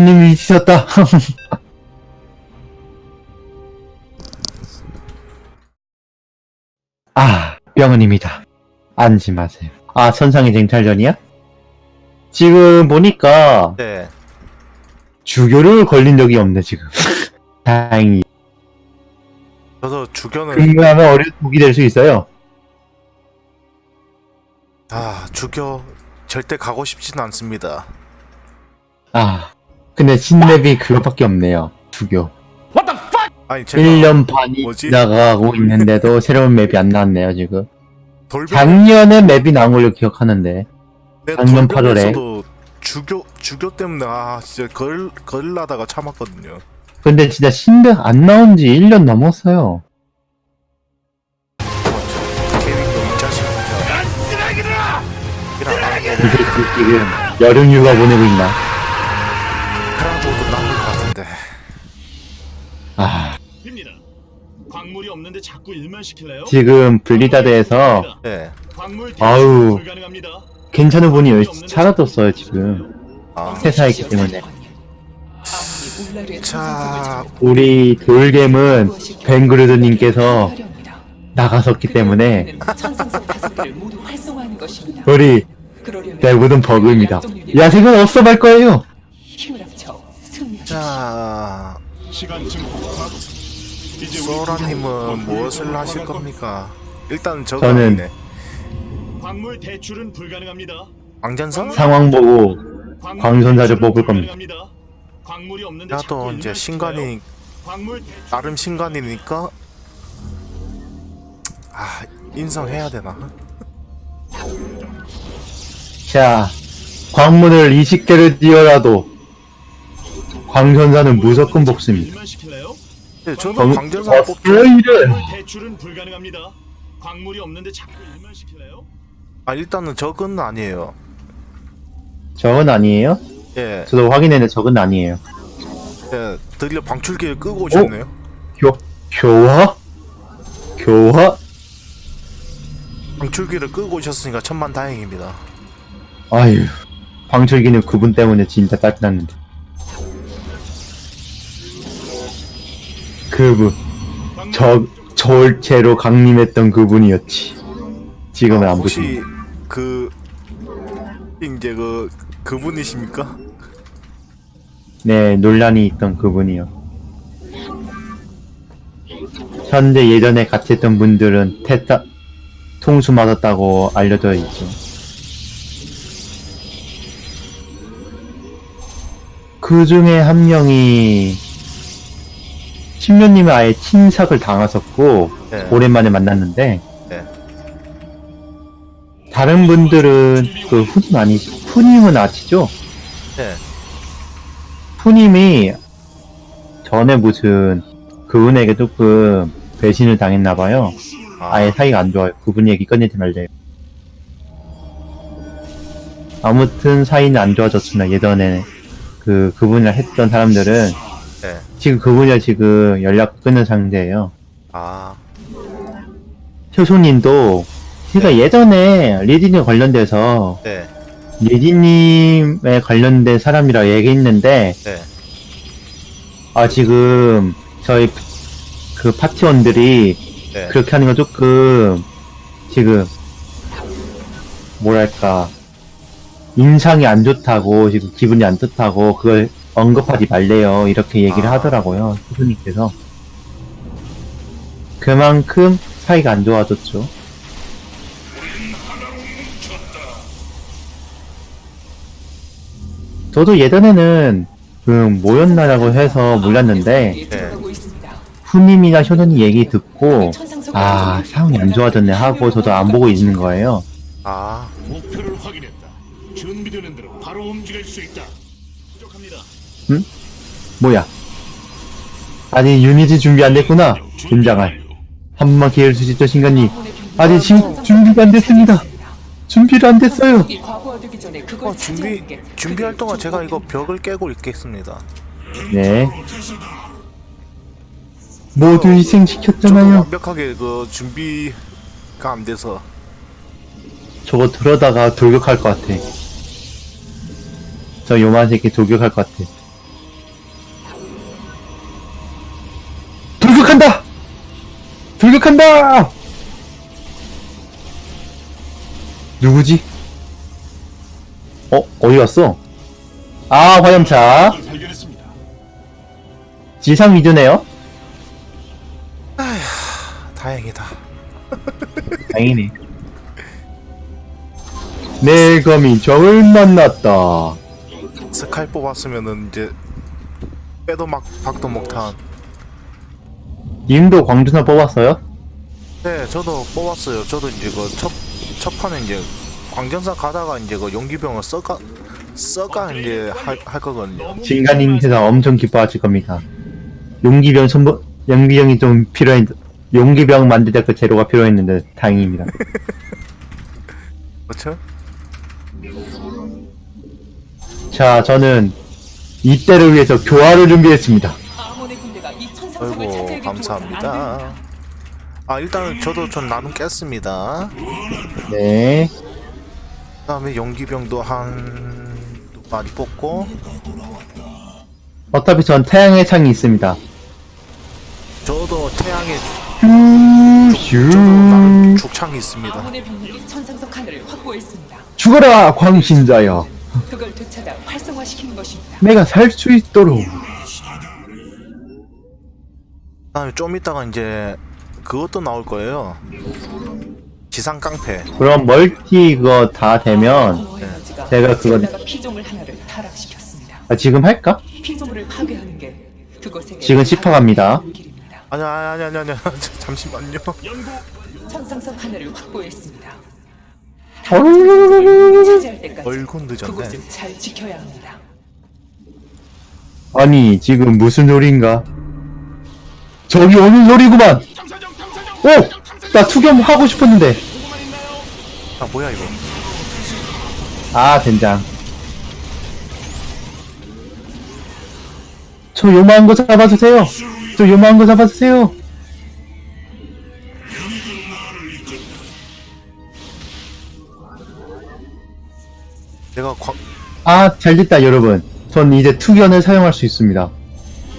님이 지셨다. 아, 병은입니다. 안심하세요. 아, 천상의 쟁탈전이야? 지금 보니까 네. 주교를 걸린 적이 없네, 지금. 다행히. 저도 주교는 근무하면 어려 독이 될 수 있어요. 아 주교 절대 가고 싶지는 않습니다. 아, 근데 신맵이 그것밖에 없네요. 아니 제가 1년 반이 뭐지? 지나가고 있는데도 새로운 맵이 안 나왔네요, 지금. 돌변 작년에 맵이 나온 걸로 기억하는데. 내 작년 돌변에서도 주교 주교 때문에 아 진짜 걸 걸라다가 참았거든요. 근데 진짜 신맵 안 나온 지 1년 넘었어요. 이 새끼 지금 여름 휴가 보내고 있나? 아, 입니다. 광물이 없는데 자꾸 일만 시킬래요? 지금 블리다드에서 네. 광물 아우. 불가능합니다. 괜찮은 분이 열심히 찾아뒀어요, 지금. 아 회사이기 때문에. 자, 우리 돌겜은 뱅그르드님께서 나가섰기 때문에. 우리 대부분 버그입니다. 야생은 없어갈 거예요! 자 소라님은 무엇을 하실 겁니까? 일단 저거 저는- 아니네. 광물 대출은 불가능합니다. 왕전선? 상황 보고 대출은 뽑을 겁니다. 광물이 없는데 나도 이제? 신관이 광물 대출 나름 신관이니까 아 인성해야 되나? 자, 광문을 20개를 띄어라도 광선사는 무조건. 일만 시킬래요? 네, 저도 광- 광전선 뽑기 어이를 광물 대출은 불가능합니다. 광물이 없는데 자꾸 일만 시킬래요? 아 일단은 적은 아니에요. 저건 아니에요? 예, 저도 확인했는데 저건 아니에요. 예 드디어 방출기를 끄고 오셨네요. 교, 교화? 교화? 방출기를 끄고 오셨으니까 천만 다행입니다. 아유, 방출기는 그분 때문에 진짜 짜증났는데. 그분, 저, 절체로 강림했던 그분이었지. 지금은 아, 안 혹시 보시네. 그 이제 그 그분이십니까? 네, 논란이 있던 그분이요. 현재 예전에 같이 했던 분들은 태타, 통수 맞았다고 알려져 있죠. 그 중에 한 명이, 심료님이 아예 침삭을 당하셨고, 네. 오랜만에 만났는데, 네. 다른 분들은, 그, 후님 아니, 후님은 아시죠? 네. 후님이 전에 무슨 그분에게 조금 배신을 당했나봐요. 아, 아예 사이가 안 좋아요. 그분 얘기 꺼내지 말래요. 아무튼 사이는 안 좋아졌으나 예전에 그 그분이랑 했던 사람들은 네. 지금 그분이랑 지금 연락 끊은 상태예요. 아, 효소님도 제가 예전에 리디님 관련돼서 네, 리디님에 관련된 사람이라 얘기했는데 네. 아 지금 저희 그 파티원들이 네. 그렇게 하는 건 조금 지금 뭐랄까 인상이 안 좋다고 지금 기분이 안 좋다고 그걸 언급하지 말래요 이렇게 얘기를 아. 하더라고요 스승님께서 그만큼 사이가 안 좋아졌죠 저도 예전에는 그 뭐였나라고 해서 몰랐는데 있습니다. 후님이나 효선이 얘기 듣고 아 상황이 안 좋아졌네 하고 저도 안 보고 있는 거예요. 아, 목표를 확인했다. 준비되는 대로 바로 움직일 수 있다. 부족합니다. 뭐야? 아니 유니지 준비 안 됐구나. 긴장할. 한 번만 기회를 주시죠 신관님. 아직 진, 준비가 안 됐습니다. 준비를 안 됐어요. 어, 준비 차지하는 게 준비할 동안 제가 이거. 벽을 깨고 있겠습니다. 네. 모두 저도 희생시켰잖아요. 완벽하게 그 준비가 안 돼서 저거 들어다가 돌격할 것 같아. 저 요만 새끼 돌격할 것 같아. 돌격한다! 돌격한다! 누구지? 어, 어디 갔어? 아, 화염차. 발견했습니다. 지상 위주네요? 다행이다. 다행이네. 내 검이 적을 만났다. 스카이 뽑았으면은 이제 빼도 막 박도 못한. 님도 광주나 뽑았어요? 네, 저도 뽑았어요. 저도 이제 그첫 첫 판에 이제 광전사 가다가 이제 그 용기병을 써가 써가 이제 할, 할 거거든요. 진가님 세상 엄청 기뻐하실 겁니다. 용기병 첨부, 용기병이 좀 필요했, 용기병 만들 때 그 재료가 필요했는데 다행입니다. 그렇죠? 자, 저는 이때를 위해서 교화를 준비했습니다. 아몬의 군대가 이 천상석을 아이고 차지하게 감사합니다. 아 일단은 저도 전 나눔 깼습니다. 네. 그다음에 용기병도 한 많이 뽑고 어차피 전 태양의 창이 있습니다. 저도 태양의 슈, 저도 나름 슈. 죽창이 있습니다. 아몬의 병력이 천상석 하나를 확보했습니다. 죽어라, 광신자여. 그걸 되찾아 활성화시키는 것입니다. 내가 살 수 있도록. 그다음에 좀 이따가 이제 그것도 나올 거예요. 지상 깡패. 그럼 멀티 그거 다 되면, 공허 에너지가 제가 그거- 젤라가 피조물 하나를 타락시켰습니다. 아, 지금 할까? 피조물을 파괴하는 게 그곳에게 지금 씹어 갑니다. 길입니다. 아니 아니 아니 아니 아니 잠시만요. 천상석 하나를 확보했습니다. 어르르르르르. 차지할 때까지 얼굴 늦었네. 그곳을 잘 지켜야 합니다. 아니, 지금 무슨 소리인가? 저기 오는 소리구만! 오! 나 투겸 하고 싶었는데. 아 뭐야 이거? 아, 된장. 저 요만한 거 잡아주세요. 저 요만한 거 잡아주세요. 내가 광 아, 잘 됐다, 여러분. 전 이제 투견을 사용할 수 있습니다.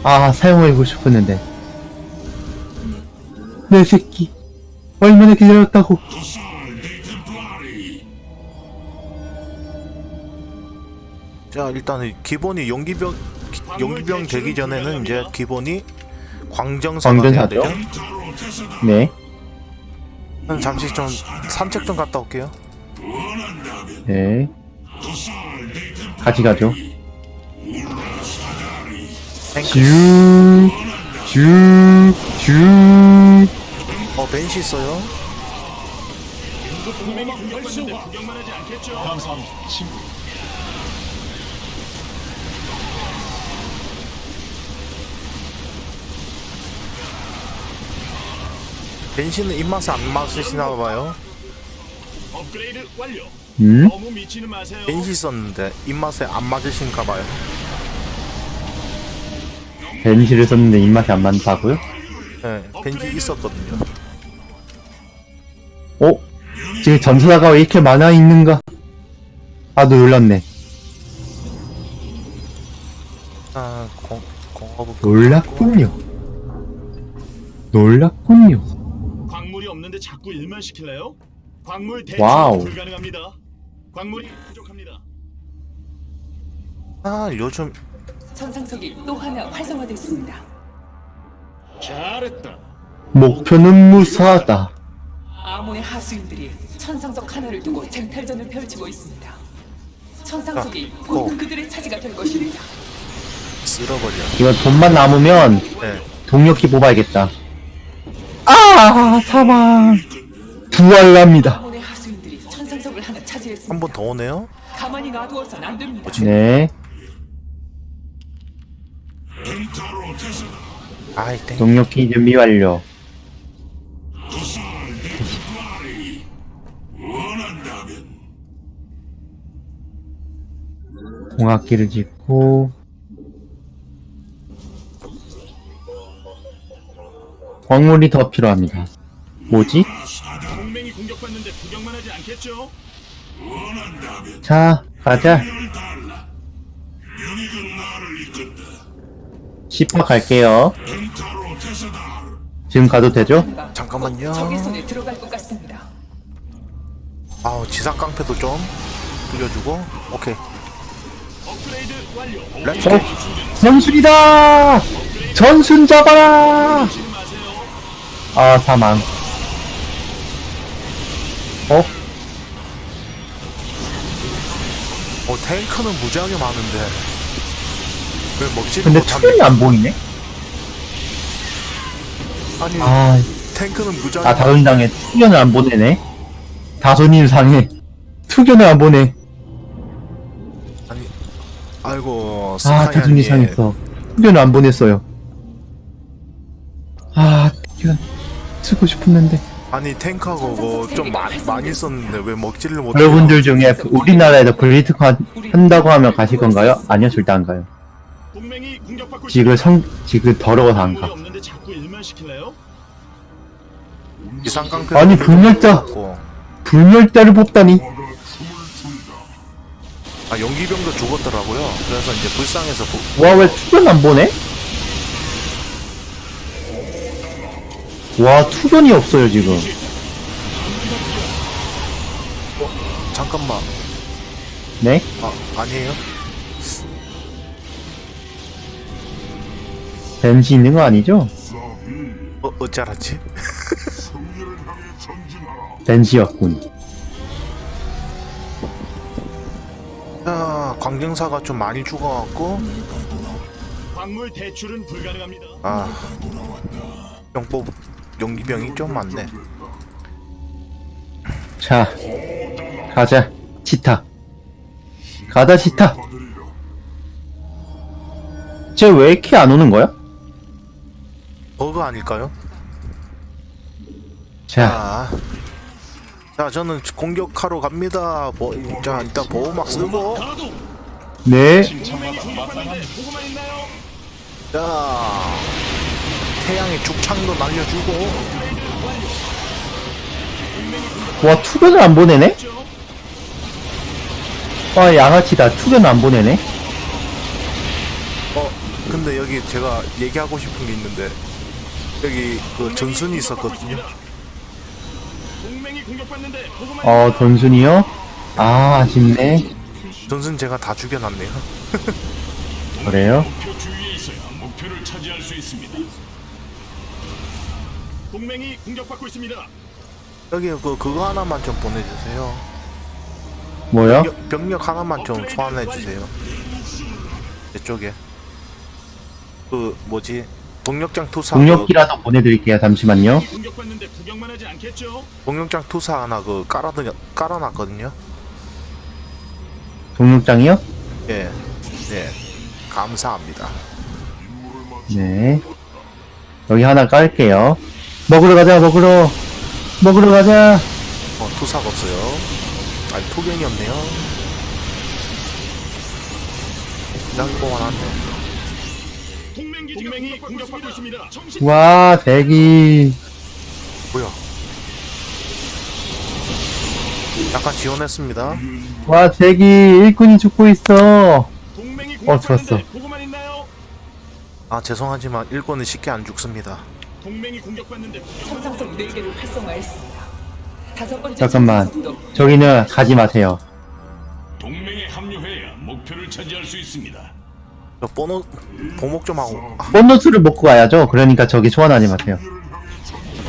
아, 사용하고 싶었는데. 내 새끼. 얼마나 기다렸다고. 자 일단은 기본이 용기병 기- 용기병 되기 전에는 이제 기본이 광정사가 돼야 광전사죠? 되죠. 네. 저는 잠시 좀 산책 좀 갔다 올게요. 네. 같이 가죠. 슈, 슈, 슈. 어 벤시 있어요. 동맹이 공격받는데 구경만 하지 않겠죠? 감사합니다, 친구. 벤시는 입맛에 안 맞으시나 봐요. 업그레이드 완료. 음? 너무 미치는 마세요. 벤시 있었는데 입맛에 안 맞으신가 봐요. 벤시를 썼는데 입맛이 안 맞다고요? 네, 벤시 있었거든요. 어? 지금 전사자가 왜 이렇게 많아 있는가? 아, 놀랐네. 아, 공, 공업은 놀랐군요. 놀랐군요. 광물이 없는데 자꾸 일만 시킬래요? 광물 대출 와우. 불가능합니다. 광물이 부족합니다. 아, 요즘 천상석이 또 하나 활성화됐습니다. 잘했다. 목표는 무사하다. 아몬의 하수인들이 천상석 하나를 두고 쟁탈전을 펼치고 있습니다. 천상석이 아, 곧 어. 그들의 차지가 될 것입니다. 쓸어버려. 이거 돈만 남으면 네, 동력기 뽑아야겠다. 아, 사망. 부활납니다. 아몬의 하수인들이 천상석을 하나 차지했습니다. 한 번 더 오네요. 가만히 놔두어선 안 됩니다. 네. 아이, 땡. 동력기 준비 완료. 공학기를 짓고 광물이 더 필요합니다. 뭐지? 동맹이 공격받는데 구경만 하지 않겠죠? 자, 가자. 10화 갈게요. 지금 가도 되죠? 잠깐만요. 적의 손에 들어갈 것 같습니다. 아우 지상 깡패도 좀 뿌려주고 오케이 어? 전순이다! 전순 잡아라! 아, 사망. 어? 어 탱크는 무지하게 많은데 왜 먹지를 근데? 투견이 안 보이네? 아니 아, 탱크는 무지하게 아, 다른 당에 투견을 안 보내네? 다손님 상해. 투견을 안 보내. 아이고 아, 다손이 스카이아님 상했어. 투견을 안 보냈어요. 아, 투견. 쓰고 싶었는데. 아니 탱크하고 뭐 좀 많이 썼는데 왜 먹지를 못해 여러분들 중에 우리나라에서 블리트컨 한다고 하면 가실 건가요? 아니요, 절대 안 가요. 동맹이 공격받고 지금 성, 지금 더러워서 안 가. 광물이 없는데 자꾸 일만 시킬래요? 지상 깡패 아니, 불멸자. 불멸자를 뽑다니. 아 연기병도 죽었더라고요 그래서 이제 불쌍해서 부- 와, 왜 투견 안 보내? 와, 투견이 없어요, 지금. 잠깐만 네? 아 아니에요 벤지 있는 거 아니죠? 어 어찌 알았지 벤지였군. 아 광경사가 좀 많이 죽어갖고 광물 대출은 불가능합니다. 아 병법 연기병이 좀 많네 자, 가자. 치타. 가다, 치타. 쟤왜 이렇게 안 오는 거야? 버그 아닐까요? 자, 자, 자 저는 공격하러 갑니다. 뭐, 자 일단 보호막 쓰고, 있나요? 자 태양의 죽창도 날려주고, 와, 투견을 안 보내네? 와, 양아치다. 투견을 안 보내네? 어 근데 여기 제가 얘기하고 싶은 게 있는데 여기 그 전순이 있었거든요. 어, 돈순이요? 아, 아쉽네. 전순 제가 다 죽여놨네요. 그래요? 목표 주위에 있어야 목표를 차지할 수 있습니다. 동맹이 공격받고 있습니다. 여기 그 그거 하나만 좀 보내주세요. 뭐요? 병력, 병력 하나만 좀 소환해 주세요. 이쪽에 그 뭐지 동력장 투사 그, 동력기라도 보내드릴게요. 잠시만요. 공격받는데 구경만 하지 않겠죠? 동력장 투사 하나 그 깔아드 깔아놨거든요. 동력장이요? 예, 예, 감사합니다. 네. 여기 하나 깔게요. 먹으러 가자, 먹으러. 먹으러 가자. 어, 투사가 없어요. 아니, 토경이 없네요. 그냥 이거만 한데. 동맹 동맹이 공격받고 있습니다. 와, 대기. 뭐야? 약간 지원했습니다. 와, 대기. 일꾼이 죽고 있어. 동맹이 어, 좋았어. 공격받는데 보고만 있나요? 아, 죄송하지만 일권은 쉽게 안 죽습니다. 동맹이 공격받는데 천상석 4개를 활성화했습니다. 다섯 번째 잠깐만. 천상석도 저기는 가지 마세요. 동맹에 합류해야 목표를 차지할 수 있습니다. 저 보너, 보목 좀 하고. 아, 보너스를 먹고 가야죠. 그러니까 저기 소환하지 마세요.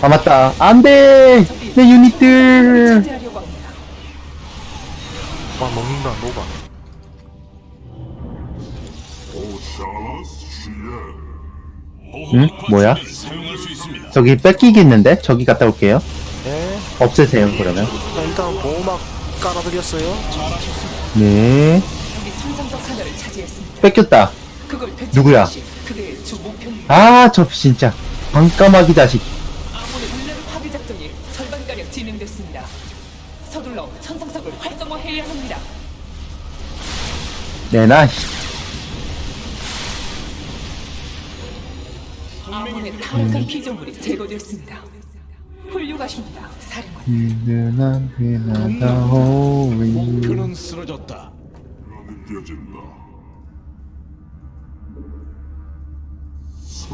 아, 맞다. 안 돼! 내 유닛들! 차지하려 와, 먹는다, 녹아. 응? 뭐야? 사용할 수 있습니다. 저기? 저기 갔다 올게요. 예. 없애세요, 그러면. 자, 일단 보호막 깔아드렸어요. 네. 적이 천상석 하나를 차지했습니다. 뺏겼다. 그걸 누구야? 주 목표입니다. 아, 저 진짜. 반까마귀 자식. 씨. 아몬의 타락한 피조물이 제거됐습니다. 훌륭하십니다, 사령관. 든든한 그나다 호위 목표는 쓰러졌다.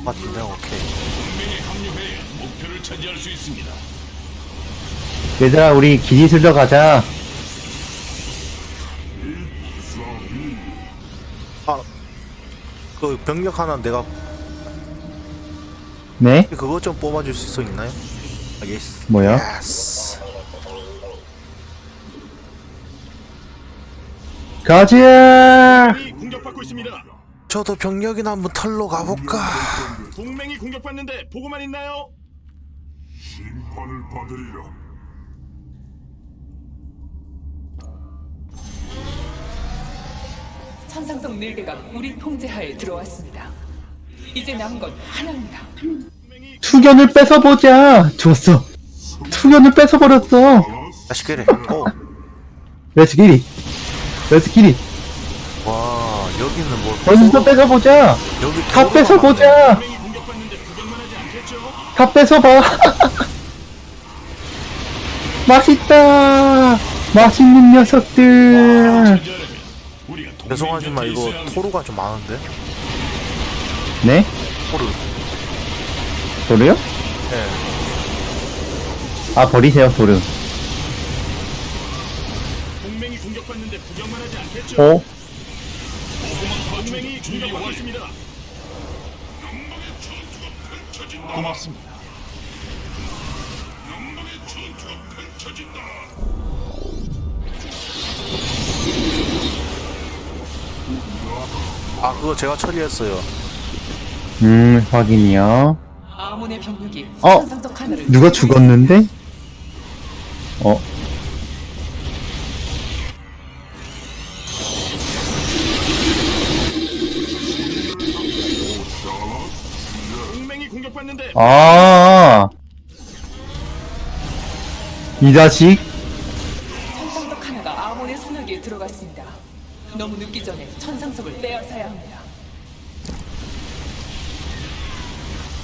같은데 오케이. 동맹에 합류해야 목표를 차지할 수 있습니다. 얘들아 우리 기지 슬러 가자 그 병력 하나 내가 네? 그거 좀 뽑아줄 수 있나요? 아, 예스. 뭐야? 예스. 공격받고 있습니다. 저도 병력이나 한번 털러 가볼까? 동맹이 공격받는데 보고만 있나요? 심판을 받으리라. 천상석 4개가 우리 통제하에 들어왔습니다. 이제 남은 건 하나입니다. 투견을 뺏어보자 좋았어 투견을 뺏어버렸어 다시 그래. 고. 렛츠 기리 렛츠 기리 와 여기는 뭐 어디서 뺏어보자 여기 다 도로가 뺏어보자? 다 뺏어봐 맛있다 맛있는 녀석들 죄송하지만 이거. 토르가 좀 많은데? 네? 토르. 도르요? 네. 아 버리세요 도르 동맹이 공격받는데 구경만 하지 않겠죠? 어? 동맹이 공격받고 있습니다. 고맙습니다. 아 그거 제가 처리했어요. 음 확인이요 아몬의 병력이 어? 누가 죽었는데? 어? 동맹이 공격받는데 아. 이 자식? 늦기 전에 천상석을 빼앗아야 합니다.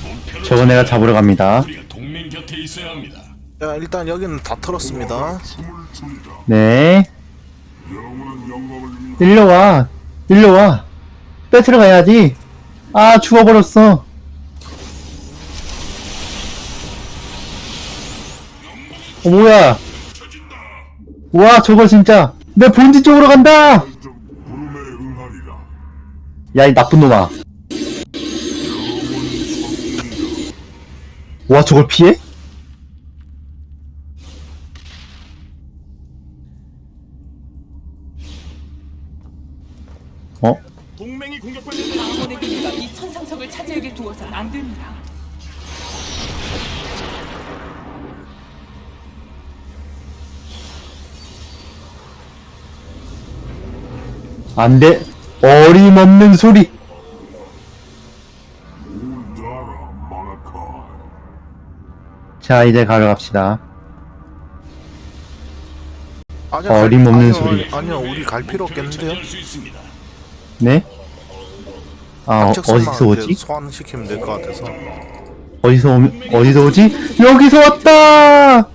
목표를 저거 내가 잡으러 갑니다. 우리가 동맹 곁에 있어야 합니다. 야 일단 여기는 다 털었습니다. 네. 일로 와. 일로 와. 뺏으러 가야지. 아, 죽어버렸어. 어, 뭐야. 와, 저거 진짜. 내 본지 쪽으로 간다! 야, 이 나쁜 놈아. 와, 저걸 피해? 어? 동맹이 공격받는데 아몬의 기지가 이 천상석을 차지하게 두어선 안 됩니다. 안 돼. 어림없는 소리. 자, 이제 가져갑시다. 아니요, 어림없는 갈- 소리. 아니요, 아니요, 우리 갈 필요 없겠는데요? 네? 아, 어, 어디서 오지? 소환시키면 될 것 같아서. 어디서 오면, 어디서 오지? 여기서 왔다!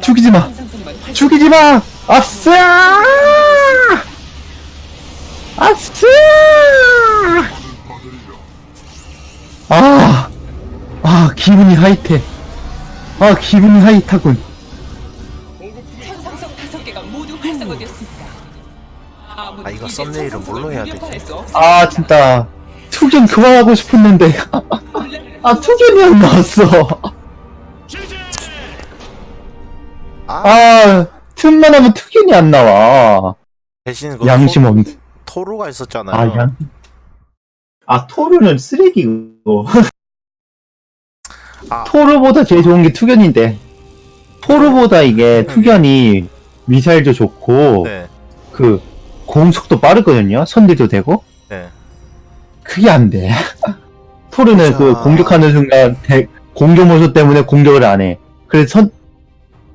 죽이지 마! 죽이지 마! 아싸! 아싸! 아! 아, 기분이 하이테. 아, 기분이 하이타군. 천상석 다섯 개가 모두 활성화되었습니다. 아몬은 아, 이거 썸네일은 뭘로 해야 되지? 아, 진짜. 투견 그만하고 싶었는데. 아, 투견이 안 나왔어. 아, 아, 틈만 하면 투견이 안 나와. 대신 그 양심 토, 없는. 토르가 있었잖아요. 아, 양. 아, 토르는 쓰레기고. 아. 토르보다 제일 좋은 게 투견인데. 토르보다 이게 투견이 미사일도 좋고, 네, 그, 공속도 빠르거든요? 선들도 되고? 네. 그게 안 돼. 토르는 자. 그 공격하는 순간 대, 공격 모션 때문에 공격을 안 해. 그래서 선,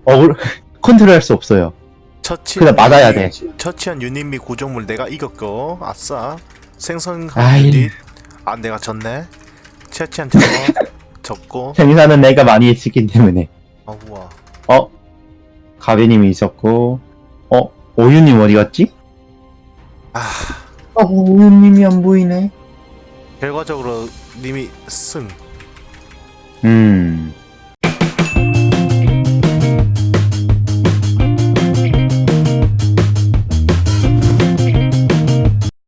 어글, 컨트롤 할 수 없어요. 처치. 그냥 맞아야 돼. 처치한 유닛 및 구조물 내가 이겼고, 아싸. 생성한 아이. 유닛. 아, 내가 졌네. 채취한 저거 적고 생산은 내가 많이 했기 때문에. 아 우와 어? 가비님이 있었고, 어? 오유님 어디 갔지? 아 어, 오유님이 안 보이네. 결과적으로 님이 승 음.